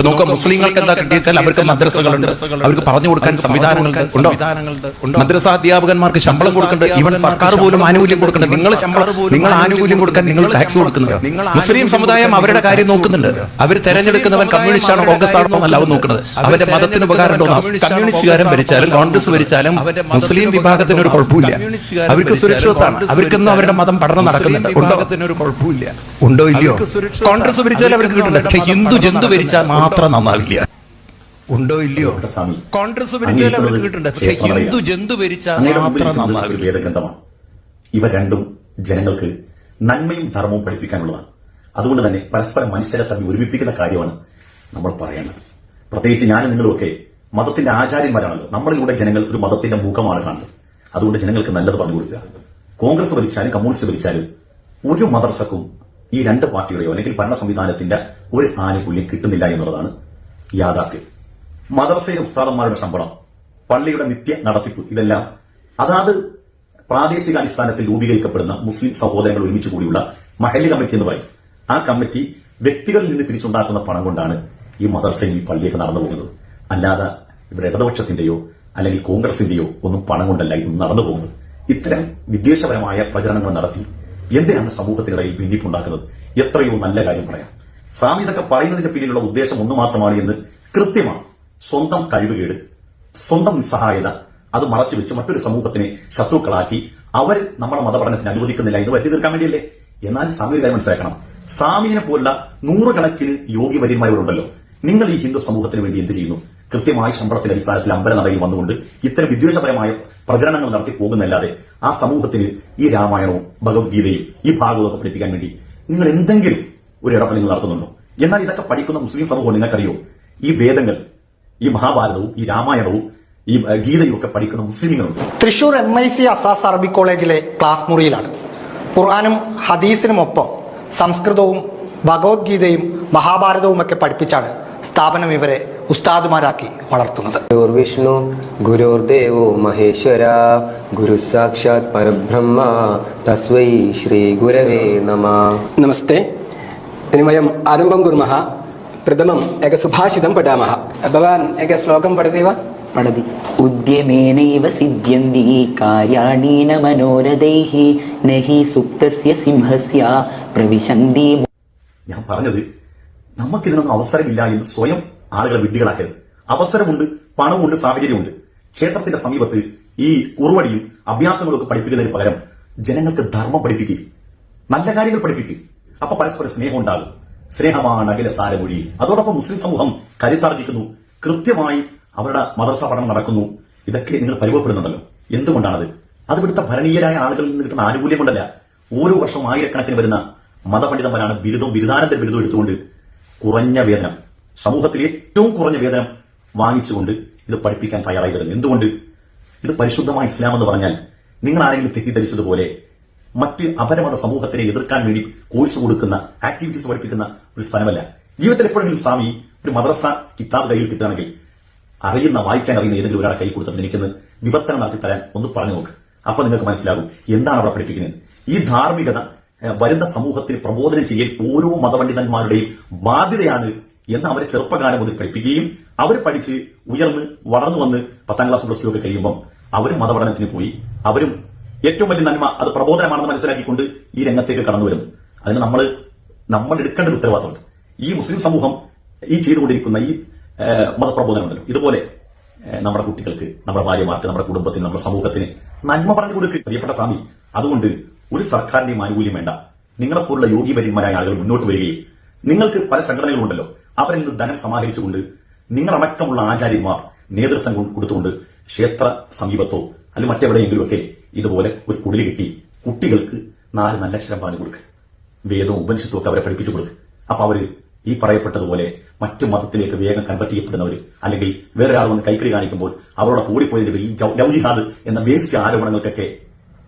ഇപ്പൊ നമുക്ക് മുസ്ലിങ്ങൾക്ക് എന്താ കിട്ടിയാൽ അവർക്ക് മദ്രസകളുണ്ട്. അവർക്ക് പറഞ്ഞു കൊടുക്കാൻ സംവിധാനങ്ങളുണ്ട് ഉണ്ടോ? മദ്രസ അധ്യാപകന്മാർക്ക് ശമ്പളം കൊടുക്കേണ്ടത് ഈവൻ സർക്കാർ പോലും ആനുകൂല്യം കൊടുക്കേണ്ടത് നിങ്ങൾ ശമ്പളം നിങ്ങൾ ആനുകൂല്യം കൊടുക്കാൻ നിങ്ങൾ ടാക്സ് കൊടുക്കുന്നത് മുസ്ലിം സമുദായം അവരുടെ കാര്യം നോക്കുന്നുണ്ട്. അവർ തെരഞ്ഞെടുക്കുന്നവൻ കമ്മ്യൂണിസ്റ്റ് ആണോ കോൺഗ്രസ് ആണോ എന്നല്ല അവർ നോക്കുന്നത്. അവന്റെ മതത്തിന് ഉപകാരം കമ്മ്യൂണിസ്റ്റുകാരൻ ഭരിച്ചാലും കോൺഗ്രസ് ഭരിച്ചാലും മുസ്ലിം വിഭാഗത്തിന് ഒരു കുഴപ്പമില്ല. അവർക്ക് സുരക്ഷിതത്വമാണ് അവർക്കൊന്നും അവരുടെ മതം പഠനം നടക്കുന്നുണ്ട്. ഉണ്ടോ? ഉണ്ടോ ഇല്ലയോ? കോൺഗ്രസ് ഭരിച്ചാലും അവർക്ക് കിട്ടുന്നുണ്ട് പക്ഷെ ഹിന്ദു ജന്തു ഭരിച്ചാൽ മാത്രം നന്നാവില്ല. ഉണ്ടോ ഇല്ലയോ? കോൺഗ്രസ് ഭരിച്ചാൽ അവർക്ക് കിട്ടുന്നുണ്ട് പക്ഷെ ഹിന്ദു ജന്തു ഭരിച്ചാൽ അങ്ങയുടെ മുമ്പിൽ മാത്രം നന്നാവില്ല. വേദഗ്രന്ഥമാണ് ഇവ രണ്ടും ജനങ്ങൾക്ക് നന്മയും ധർമ്മവും പഠിപ്പിക്കാനുള്ളതാണ്. അതുകൊണ്ട് തന്നെ പരസ്പരം മനുഷ്യരെ തമ്മിൽ ഒരുമിപ്പിക്കുന്ന കാര്യമാണ് നമ്മൾ പറയേണ്ടത്. പ്രത്യേകിച്ച് ഞാനും നിങ്ങളുമൊക്കെ മതത്തിന്റെ ആചാര്യന്മാരാണല്ലോ. നമ്മളിലൂടെ ജനങ്ങൾ ഒരു മതത്തിന്റെ മുഖമാണ് കാണുന്നത്. അതുകൊണ്ട് ജനങ്ങൾക്ക് നല്ലത് പറഞ്ഞു കൊടുക്കുക. കോൺഗ്രസ് ഭരിച്ചാലും കമ്മ്യൂണിസ്റ്റ് ഭരിച്ചാലും ഒരു മദർസക്കും ഈ രണ്ട് പാർട്ടിയുടെയോ അല്ലെങ്കിൽ ഭരണ സംവിധാനത്തിന്റെ ഒരു ആനുകൂല്യം കിട്ടുന്നില്ല എന്നുള്ളതാണ് യാഥാർത്ഥ്യം. മദർസയിലെ ഉസ്താദന്മാരുടെ ശമ്പളം പള്ളിയുടെ നിത്യ നടത്തിപ്പ് ഇതെല്ലാം അതാത് പ്രാദേശിക അടിസ്ഥാനത്തിൽ രൂപീകരിക്കപ്പെടുന്ന മുസ്ലിം സഹോദരങ്ങൾ ഒരുമിച്ച് കൂടിയുള്ള മഹല്ലി കമ്മിറ്റി എന്ന് പറയും. ആ കമ്മിറ്റി വ്യക്തികളിൽ നിന്ന് പിരിച്ചുണ്ടാക്കുന്ന പണം കൊണ്ടാണ് ഈ മദർസയും ഈ പള്ളിയൊക്കെ നടന്നു പോകുന്നത്. അല്ലാതെ ഇവിടെ ഇടതുപക്ഷത്തിന്റെയോ അല്ലെങ്കിൽ കോൺഗ്രസിന്റെയോ ഒന്നും പണം കൊണ്ടല്ല ഇത് നടന്നു പോകുന്നത്. ഇത്തരം വിദ്വേഷപരമായ പ്രചരണങ്ങൾ നടത്തി എന്തിനാണ് സമൂഹത്തിനിടയിൽ ഭിന്നിപ്പുണ്ടാക്കുന്നത്? എത്രയോ നല്ല കാര്യം പറയാം. സ്വാമി ഇതൊക്കെ പറയുന്നതിന്റെ പിന്നിലുള്ള ഉദ്ദേശം ഒന്ന് മാത്രമാണ് എന്ന് കൃത്യമാണ്. സ്വന്തം കഴിവുകേട് സ്വന്തം നിസ്സഹായത അത് മറച്ചു വെച്ച് മറ്റൊരു സമൂഹത്തിനെ ശത്രുക്കളാക്കി അവർ നമ്മുടെ മതപഠനത്തിന് അനുവദിക്കുന്നില്ല ഇത് വരുത്തി തീർക്കാൻ വേണ്ടിയല്ലേ? എന്നാൽ സ്വാമി കാര്യം മനസ്സിലാക്കണം. സ്വാമിനെ പോലുള്ള നൂറുകണക്കിന് യോഗ്യവര്യന്മാരുണ്ടല്ലോ നിങ്ങൾ ഈ ഹിന്ദു സമൂഹത്തിന് വേണ്ടി എന്ത് ചെയ്യുന്നു? കൃത്യമായ ശമ്പളത്തിന്റെ അടിസ്ഥാനത്തിൽ അമ്പലനടയിൽ വന്നുകൊണ്ട് ഇത്തരം വിദ്വേഷപരമായ പ്രചരണങ്ങൾ നടത്തി പോകുന്നല്ലാതെ ആ സമൂഹത്തിന് ഈ രാമായണവും ഭഗവത്ഗീതയും ഈ ഭാഗവതവും പഠിപ്പിക്കാൻ വേണ്ടി നിങ്ങൾ എന്തെങ്കിലും ഒരു ഇടപെടൽ നിങ്ങൾ നടത്തുന്നുണ്ടോ? എന്നാൽ ഇതൊക്കെ പഠിക്കുന്ന മുസ്ലിം സമൂഹം നിങ്ങൾക്കറിയോ? ഈ വേദങ്ങൾ ഈ മഹാഭാരതവും ഈ രാമായണവും ഈ ഗീതയും ഒക്കെ പഠിക്കുന്ന മുസ്ലിങ്ങളുണ്ട് തൃശൂർ എം ഐ സി അസാസ് അറബി കോളേജിലെ ക്ലാസ് മുറിയിലാണ്. ഖുർആാനും ഹദീസിനുമൊപ്പം സംസ്കൃതവും ഭഗവത്ഗീതയും മഹാഭാരതവും ഒക്കെ പഠിപ്പിച്ചാണ് സ്ഥാപനം ഇവരെ ഉസ്താദുമാരാക്കി വളർത്തുന്നത്. വിഷ്ണു ഗുരുർ ദേവോ മഹേശ്വര ഗുരു സാക്ഷാത് പരബ്രഹ്മ തസ്വൈ ശ്രീ ഗുരവേ നമ. നമസ്തേ. ഇനി വയം ആരംഭം കുർമഹ പ്രഥമം ഏക സുഭാഷിതം പഠാമः ഭഗവാൻ ഏക ശ്ലോകം പഠതി. സിദ്ധ്യന്തി സിംഹസ്യ പ്രവിശന്തി ഞാൻ പറഞ്ഞത് നമുക്കിതിനൊന്നും അവസരമില്ല എന്ന് സ്വയം ആളുകളെ വിഡ്ഢികളാക്കരുത് അവസരമുണ്ട് പണമുണ്ട് സാഹചര്യമുണ്ട്. ക്ഷേത്രത്തിന്റെ സമീപത്ത് ഈ കുറുവടിയും അഭ്യാസങ്ങളൊക്കെ പഠിപ്പിക്കുന്നതിന് പകരം ജനങ്ങൾക്ക് ധർമ്മം പഠിപ്പിക്കുക നല്ല കാര്യങ്ങൾ പഠിപ്പിക്കുക അപ്പൊ പരസ്പര സ്നേഹം ഉണ്ടാകും. സ്നേഹമാണ് അഖില സാരമൊഴി അതോടൊപ്പം മുസ്ലിം സമൂഹം കരുത്താർജിക്കുന്നു. കൃത്യമായി അവരുടെ മദർസ പഠനം നടക്കുന്നു. ഇതൊക്കെ നിങ്ങൾ പരിഭവപ്പെടുന്നുണ്ടല്ലോ. എന്തുകൊണ്ടാണത്? അത് ഇവിടുത്തെ ഭരണീയരായ ആളുകളിൽ നിന്ന് കിട്ടുന്ന ആനുകൂല്യം കൊണ്ടല്ല. ഓരോ വർഷവും ആയിരക്കണക്കിന് വരുന്ന മതപണ്ഡിതന്മാരാണ് ബിരുദം ബിരുദാനന്ദ ബിരുദം എടുത്തുകൊണ്ട് കുറഞ്ഞ വേതനം. സമൂഹത്തിൽ ഏറ്റവും കുറഞ്ഞ വേതനം വാങ്ങിച്ചുകൊണ്ട് ഇത് പഠിപ്പിക്കാൻ തയ്യാറായി വരുന്നത് എന്തുകൊണ്ട്? ഇത് പരിശുദ്ധമായ ഇസ്ലാം എന്ന് പറഞ്ഞാൽ നിങ്ങൾ ആരെങ്കിലും തെറ്റിദ്ധരിച്ചതുപോലെ മറ്റ് അപരമത സമൂഹത്തിനെ എതിർക്കാൻ വേണ്ടി കോഴ്സ് കൊടുക്കുന്ന ആക്ടിവിറ്റീസ് പഠിപ്പിക്കുന്ന ഒരു സ്ഥലമല്ല ജീവിതത്തിൽ എപ്പോഴെങ്കിലും സ്വാമി ഒരു മദ്രസ കിതാബ് കയ്യിൽ കിട്ടുകയാണെങ്കിൽ അറിയുന്ന വായിക്കാൻ അറിയുന്ന ഏതെങ്കിലും ഒരാളെ കൈ കൊടുത്തത് എനിക്കൊന്ന് വിവർത്തനം നടത്തി തരാൻ ഒന്ന് പറഞ്ഞു നോക്ക്. അപ്പൊ നിങ്ങൾക്ക് മനസ്സിലാകും എന്താണ് അവിടെ പഠിപ്പിക്കുന്നത്. ഈ ധാർമ്മികത വരുന്ന സമൂഹത്തിന് പ്രബോധനം ചെയ്യൽ ഓരോ മതപണ്ഡിതന്മാരുടെയും ബാധ്യതയാണ് എന്ന് അവരെ ചെറുപ്പകാലം മുതൽ പഠിപ്പിക്കുകയും അവർ പഠിച്ച് ഉയർന്ന് വളർന്നു വന്ന് പത്താം ക്ലാസ് പ്ലസ് ടു ഒക്കെ കഴിയുമ്പോൾ അവരും മതപഠനത്തിന് പോയി. അവരും ഏറ്റവും വലിയ നന്മ അത് പ്രബോധനമാണെന്ന് മനസ്സിലാക്കിക്കൊണ്ട് ഈ രംഗത്തേക്ക് കടന്നു വരുന്നു. അതിന് നമ്മൾ നമ്മൾ എടുക്കേണ്ട ഉത്തരവാദിത്തമുണ്ട് ഈ മുസ്ലിം സമൂഹം ഈ ചെയ്തുകൊണ്ടിരിക്കുന്ന ഈ മതപ്രബോധനമുണ്ടല്ലോ. ഇതുപോലെ നമ്മുടെ കുട്ടികൾക്ക് നമ്മുടെ ഭാര്യമാർക്ക് നമ്മുടെ കുടുംബത്തിന് നമ്മുടെ സമൂഹത്തിന് നന്മ പറഞ്ഞു കൊടുക്കുക പ്രിയപ്പെട്ട സ്വാമി. അതുകൊണ്ട് ഒരു സർക്കാരിന്റെയും ആനുകൂല്യം വേണ്ട. നിങ്ങളെപ്പോലുള്ള യോഗ്യപര്യന്മാരായ ആളുകൾ മുന്നോട്ട് വരികയും നിങ്ങൾക്ക് പല സംഘടനകളുണ്ടല്ലോ അവരിൽ നിന്ന് ധനം സമാഹരിച്ചുകൊണ്ട് നിങ്ങളടക്കമുള്ള ആചാര്യന്മാർ നേതൃത്വം കൊടുത്തുകൊണ്ട് ക്ഷേത്ര സമീപത്തോ അല്ലെങ്കിൽ മറ്റെവിടെയെങ്കിലുമൊക്കെ ഇതുപോലെ ഒരു കുടിൽ കിട്ടി കുട്ടികൾക്ക് നാല് നല്ല അക്ഷരം പാടി കൊടുക്കുക വേദവും ഉപനിഷത്തും ഒക്കെ അവരെ പഠിപ്പിച്ചു കൊടുക്കുക അപ്പൊ അവർ ഈ പറയപ്പെട്ടതുപോലെ മറ്റു മതത്തിലേക്ക് വേഗം കൺവെർട്ട് ചെയ്യപ്പെടുന്നവർ അല്ലെങ്കിൽ വേറൊരാൾ വന്ന് കൈക്കടി കാണിക്കുമ്പോൾ അവരോട് കൂടിപ്പോയതിന്റെ ഈ ലൗജിഹാദ് എന്ന വേസ്റ്റ് ആരോപണങ്ങൾക്കൊക്കെ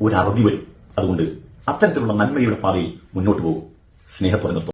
ഒരു അറുതി വരും. അതുകൊണ്ട് അത്തരത്തിലുള്ള നന്മയുടെ പാതയിൽ മുന്നോട്ട് പോകും. സ്നേഹത്തോടെ നിർത്തും